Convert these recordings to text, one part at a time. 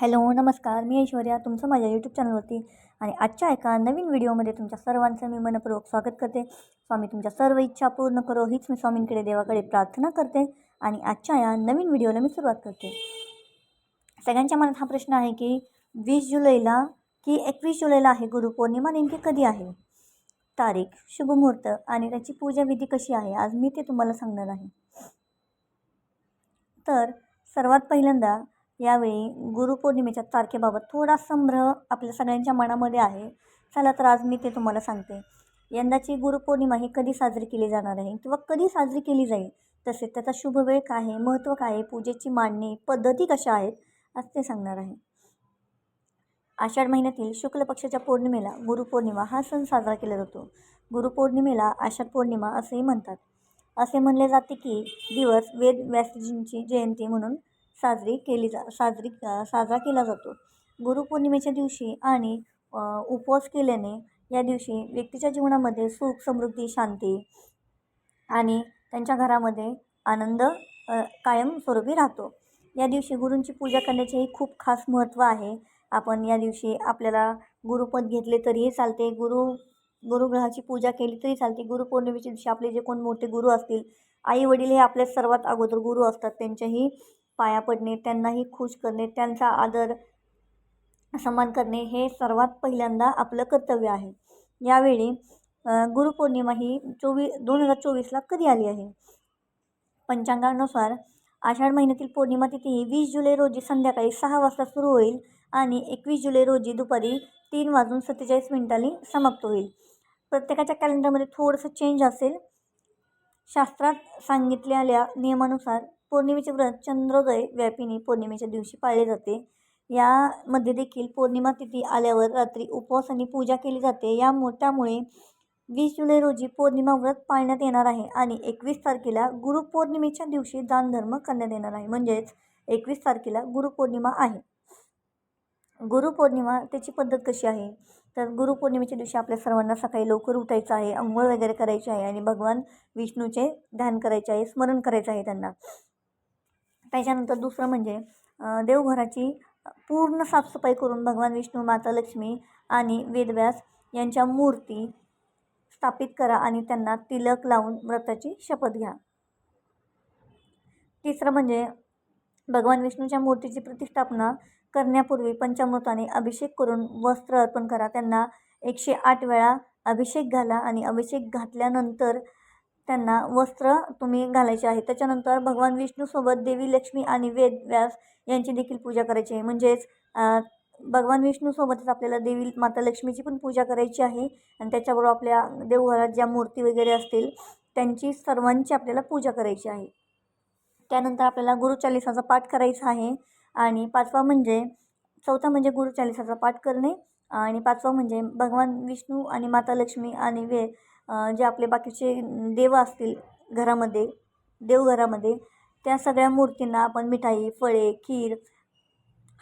Hello नमस्कार. मी ऐश्वर्या. तुमचं माझ्या यूट्यूब चॅनलवरती आणि आजच्या एका नवीन व्हिडिओमध्ये तुमच्या सर्वांचं मी मनपूर्वक स्वागत करते. स्वामी तुमच्या सर्व इच्छा पूर्ण करो. हीच मी स्वामींकडे देवाकडे प्रार्थना करते आणि आजच्या या नवीन व्हिडिओला मी सुरुवात करते. सगळ्यांच्या मनात हा प्रश्न आहे की वीस जुलैला की एकवीस जुलैला आहे गुरुपौर्णिमा नेमकी कधी आहे? तारीख शुभमुहूर्त आणि त्याची पूजाविधी कशी आहे? आज मी ते तुम्हाला सांगणार आहे. तर सर्वात पहिल्यांदा यावेळी गुरुपौर्णिमेच्या तारखेबाबत थोडा संभ्रम आपल्या सगळ्यांच्या मनामध्ये आहे. चला तर आज मी ते तुम्हाला सांगते. यंदाची गुरुपौर्णिमा ही कधी साजरी केली जाणार आहे किंवा कधी साजरी केली जाईल? तसेच त्याचा शुभ वेळ काय आहे? महत्त्व काय आहे? पूजेची मांडणी पद्धती कशा आहेत? आज ते सांगणार आहे. आषाढ महिन्यातील शुक्ल पक्षाच्या पौर्णिमेला गुरुपौर्णिमा हा सण साजरा केला जातो. गुरुपौर्णिमेला आषाढ पौर्णिमा असेही म्हणतात. असे म्हणले जाते की दिवस वेद व्यासजींची जयंती म्हणून साजरी केली जा साजरी साजरा केला जातो. गुरुपौर्णिमेच्या दिवशी आणि उपवास केल्याने या दिवशी व्यक्तीच्या जीवनामध्ये सुख समृद्धी शांती आणि त्यांच्या घरामध्ये आनंद कायमस्वरूपी राहतो. या दिवशी गुरूंची पूजा करण्याचेही खूप खास महत्त्व आहे. आपण या दिवशी आपल्याला गुरुपद घेतले तरीही चालते. गुरु गुरुग्रहाची पूजा केली तरी चालते. गुरुपौर्णिमेच्या दिवशी आपले जे कोण मोठे गुरु असतील आई वडील हे आपल्या सर्वात अगोदर गुरु असतात. त्यांच्याही पाया पडणे त्यांनाही खुश करणे त्यांचा आदर सन्मान करणे हे सर्वात पहिल्यांदा आपलं कर्तव्य आहे. यावेळी गुरुपौर्णिमा ही चोवीस दोन हजार चोवीसला कधी आली आहे? पंचांगानुसार आषाढ महिन्यातील पौर्णिमा तिथी ही वीस जुलै रोजी संध्याकाळी सहा वाजता सुरू होईल आणि एकवीस जुलै रोजी दुपारी तीन वाजून सत्तेचाळीस मिनिटांनी समाप्त होईल. प्रत्येकाच्या कॅलेंडरमध्ये थोडंसं चेंज असेल. शास्त्रात सांगितलेल्या नियमानुसार पौर्णिमेचे व्रत चंद्रोदय व्यापिनी पौर्णिमेच्या दिवशी पाळले जाते. यामध्ये देखील पौर्णिमा तिथी आल्यावर रात्री उपवास आणि पूजा केली जाते. या त्यामुळे वीस जुलै रोजी पौर्णिमा व्रत पाळण्यात येणार आहे आणि एकवीस तारखेला गुरुपौर्णिमेच्या दिवशी दानधर्म करण्यात येणार आहे. म्हणजेच एकवीस तारखेला गुरुपौर्णिमा आहे. गुरुपौर्णिमा त्याची पद्धत कशी आहे? तर गुरुपौर्णिमेच्या दिवशी आपल्या सर्वांना सकाळी लवकर उठायचं आहे अंघोळ वगैरे करायची आहे आणि भगवान विष्णूचे ध्यान करायचे आहे स्मरण करायचं आहे त्यांना. त्याच्यानंतर दुसरं म्हणजे देवघराची पूर्ण साफसफाई करून भगवान विष्णू माता लक्ष्मी आणि वेदव्यास यांच्या मूर्ती स्थापित करा आणि त्यांना तिलक लावून व्रताची शपथ घ्या. तिसरं म्हणजे भगवान विष्णूच्या मूर्तीची प्रतिष्ठापना करण्यापूर्वी पंचामृताने अभिषेक करून वस्त्र अर्पण करा. त्यांना एकशे आठ वेळा अभिषेक घाला आणि अभिषेक घातल्यानंतर त्यांना वस्त्र तुम्ही घालायचे आहे. त्याच्यानंतर भगवान विष्णूसोबत देवी लक्ष्मी आणि वेद व्यास यांची देखील पूजा करायची आहे. म्हणजेच भगवान विष्णूसोबतच आपल्याला देवी माता लक्ष्मीची पण पूजा करायची आहे. आणि त्याच्याबरोबर आपल्या देवघरात ज्या मूर्ती वगैरे असतील त्यांची सर्वांची आपल्याला पूजा करायची आहे. त्यानंतर आपल्याला गुरुचालिसाचा पाठ करायचा आहे. आणि पाचवा म्हणजे चौथा म्हणजे गुरुचालिसाचा पाठ करणे. आणि पाचवा म्हणजे भगवान विष्णू आणि माता लक्ष्मी आणि वेद जे आपले बाकीचे देव असतील घरामध्ये देवघरामध्ये त्या सगळ्या मूर्तींना आपण मिठाई फळे खीर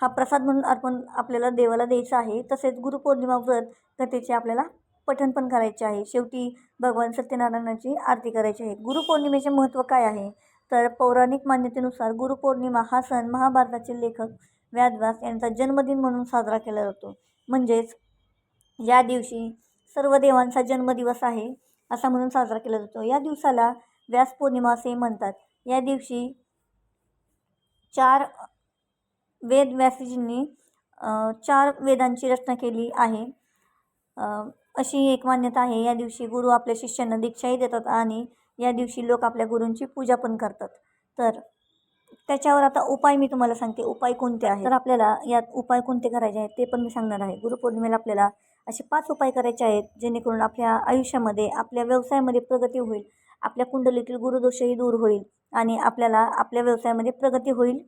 हा प्रसाद म्हणून अर्पण आपल्याला देवाला द्यायचा आहे. तसेच गुरुपौर्णिमा व्रत कथेचे आपल्याला पठण पण करायचे आहे. शेवटी भगवान सत्यनारायणाची आरती करायची आहे. गुरुपौर्णिमेचे महत्त्व काय आहे? तर पौराणिक मान्यतेनुसार गुरुपौर्णिमा हा सण महाभारताचे लेखक व्यादव्यास यांचा जन्मदिन म्हणून साजरा केला जातो. म्हणजेच या दिवशी सर्व देवांचा जन्मदिवस आहे असा म्हणून साजरा केला जातो. या दिवसाला व्यास पौर्णिमा असे म्हणतात. या दिवशी चार वेद व्यासजींनी चार वेदांची रचना केली आहे. अशी एक मान्यता आहे. या दिवशी गुरु आपल्या शिष्यांना दीक्षाही देतात आणि या दिवशी लोक आपल्या गुरूंची पूजा पण करतात. तर त्याच्यावर आता उपाय मी तुम्हाला सांगते. उपाय कोणते आहेत? तर आपल्याला यात उपाय कोणते करायचे आहेत ते पण मी सांगणार आहे. गुरुपौर्णिमेला आपल्याला असे पाच उपाय करायचे आहेत जेणेकरून आपल्या आयुष्यामध्ये आपल्या व्यवसायामध्ये प्रगती होईल. आपल्या कुंडलीतील गुरुदोषही दूर होईल आणि आपल्याला आपल्या व्यवसायामध्ये प्रगती होईल.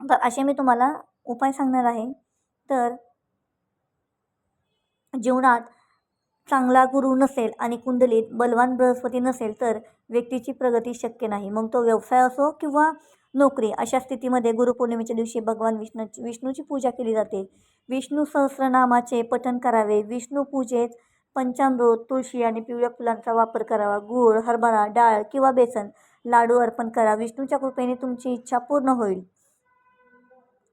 तर असे मी तुम्हाला उपाय सांगणार आहे. तर जीवनात चांगला गुरु नसेल आणि कुंडलीत बलवान बृहस्पती नसेल तर व्यक्तीची प्रगती शक्य नाही. मग तो व्यवसाय असो किंवा नोकरी अशा स्थितीमध्ये गुरुपौर्णिमेच्या दिवशी भगवान विष्णूची विष्णूची पूजा केली जाते. विष्णू सहस्रनामाचे पठण करावे. विष्णू पूजेत पंचामृत तुळशी आणि पिवळ्या फुलांचा वापर करावा. गूळ हरभरा डाळ किंवा बेसन लाडू अर्पण करा. विष्णूच्या कृपेने तुमची इच्छा पूर्ण होईल.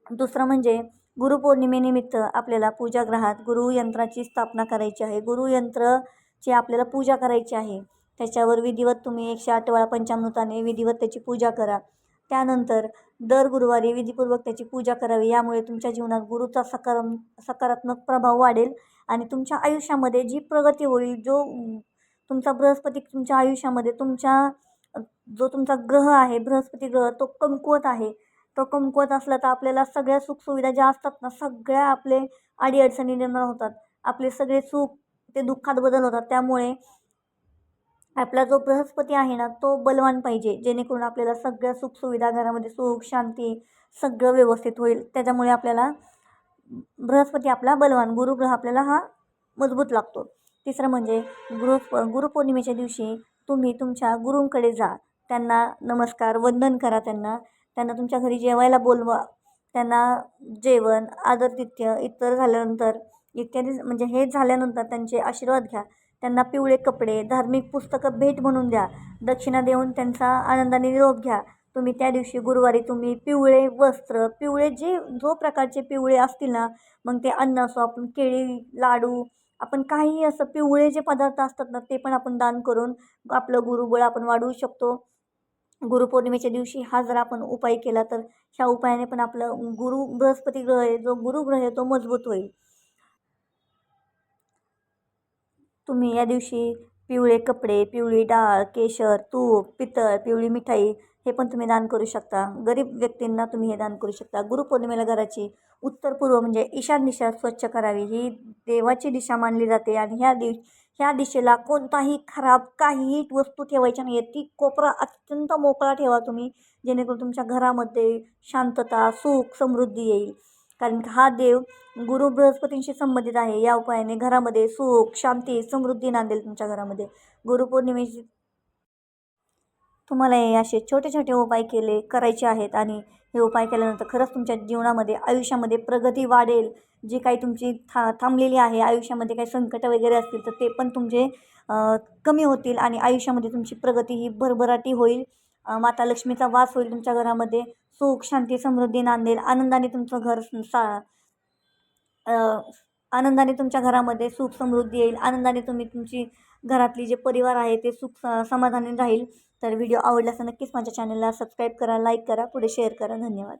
दुसरं म्हणजे गुरुपौर्णिमेनिमित्त आपल्याला पूजागृहात गुरुयंत्राची स्थापना करायची आहे. गुरुयंत्राची आपल्याला पूजा करायची आहे. त्याच्यावर विधिवत तुम्ही एकशे आठ वेळा पंचामृताने विधिवत त्याची पूजा करा. त्यानंतर दर गुरुवारी विधीपूर्वक त्याची पूजा करावी. यामुळे तुमच्या जीवनात गुरुचा सकार सकारात्मक प्रभाव वाढेल आणि तुमच्या आयुष्यामध्ये जी प्रगती होईल जो तुमचा बृहस्पती तुमच्या आयुष्यामध्ये तुमच्या जो तुमचा ग्रह आहे बृहस्पती ग्रह तो कमकुवत आहे. तो कमकुवत असला तर आपल्याला सगळ्या सुखसुविधा ज्या असतात ना सगळ्या आपले अडीअडचणी निर्माण होतात. आपले सगळे सुख ते दुःखात बदल होतात. त्यामुळे आपला जो बृहस्पती आहे ना तो बलवान पाहिजे जेणेकरून आपल्याला सगळ्या सुखसुविधा घरामध्ये सुख शांती सगळं व्यवस्थित होईल. त्याच्यामुळे आपल्याला बृहस्पती आपला बलवान गुरुग्रह आपल्याला हा मजबूत लागतो. तिसरं म्हणजे गुरु गुरुपौर्णिमेच्या दिवशी तुम्ही तुमच्या गुरूंकडे जा. त्यांना नमस्कार वंदन करा त्यांना. त्यांना तुमच्या घरी जेवायला बोलवा. त्यांना जेवण आदरतिथ्य इतर झाल्यानंतर इत्यादी म्हणजे हे झाल्यानंतर त्यांचे आशीर्वाद घ्या. त्यांना पिवळे कपडे धार्मिक पुस्तकं भेट म्हणून द्या. दक्षिणा देऊन त्यांचा आनंदाने निरोप घ्या. तुम्ही त्या दिवशी गुरुवारी तुम्ही पिवळे वस्त्र पिवळे जे जो प्रकारचे पिवळे असतील ना मग ते अन्न असो आपण केळी लाडू आपण काहीही असं पिवळे जे पदार्थ असतात ना ते पण आपण दान करून आपलं गुरुबळ आपण वाढवू शकतो. गुरुपौर्णिमेच्या दिवशी हा जर आपण उपाय केला तर ह्या उपायाने पण आपलं गुरु बृहस्पती ग्रह आहे जो गुरुग्रह आहे तो मजबूत होईल. तुम्ही या दिवशी पिवळे कपडे पिवळी डाळ केशर तूप पितळ पिवळी मिठाई हे पण तुम्ही दान करू शकता. गरीब व्यक्तींना तुम्ही हे दान करू शकता. गुरुपौर्णिमेला घराची उत्तर पूर्व म्हणजे ईशान दिशा स्वच्छ करावी. ही देवाची दिशा मानली जाते आणि ह्या दिव ह्या दिशेला कोणताही खराब काहीही वस्तू ठेवायच्या नाही आहेत ती कोपरा अत्यंत मोकळा ठेवा तुम्ही जेणेकरून तुमच्या घरामध्ये शांतता सुख समृद्धी येईल. कारण हा देव गुरु बृहस्पतींशी संबंधित आहे. या उपायाने घरामध्ये सुख शांती समृद्धी नांदेल तुमच्या घरामध्ये. गुरुपौर्णिमेची तुम्हाला हे असे छोटे छोटे उपाय केले करायचे आहेत आणि हे उपाय केल्यानंतर खरंच तुमच्या जीवनामध्ये आयुष्यामध्ये प्रगती वाढेल. जी काही तुमची था थांबलेली आहे आयुष्यामध्ये काही संकट वगैरे असतील तर ते पण तुमचे कमी होतील आणि आयुष्यामध्ये तुमची प्रगती ही भरभराटी होईल. माता लक्ष्मीचा वास होईल तुमच्या घरामध्ये. सुख शांती समृद्धी नांदेल आनंदाने तुमचं घर सा आनंदाने तुमच्या घरामध्ये सुख समृद्धी येईल. आनंदाने तुम्ही तुमची घरातली जे परिवार आहे ते सुख समाधानी राहील. तर व्हिडिओ आवडल्यास नक्कीच माझ्या चॅनलला सबस्क्राईब करा लाईक करा पुढे शेअर करा. धन्यवाद.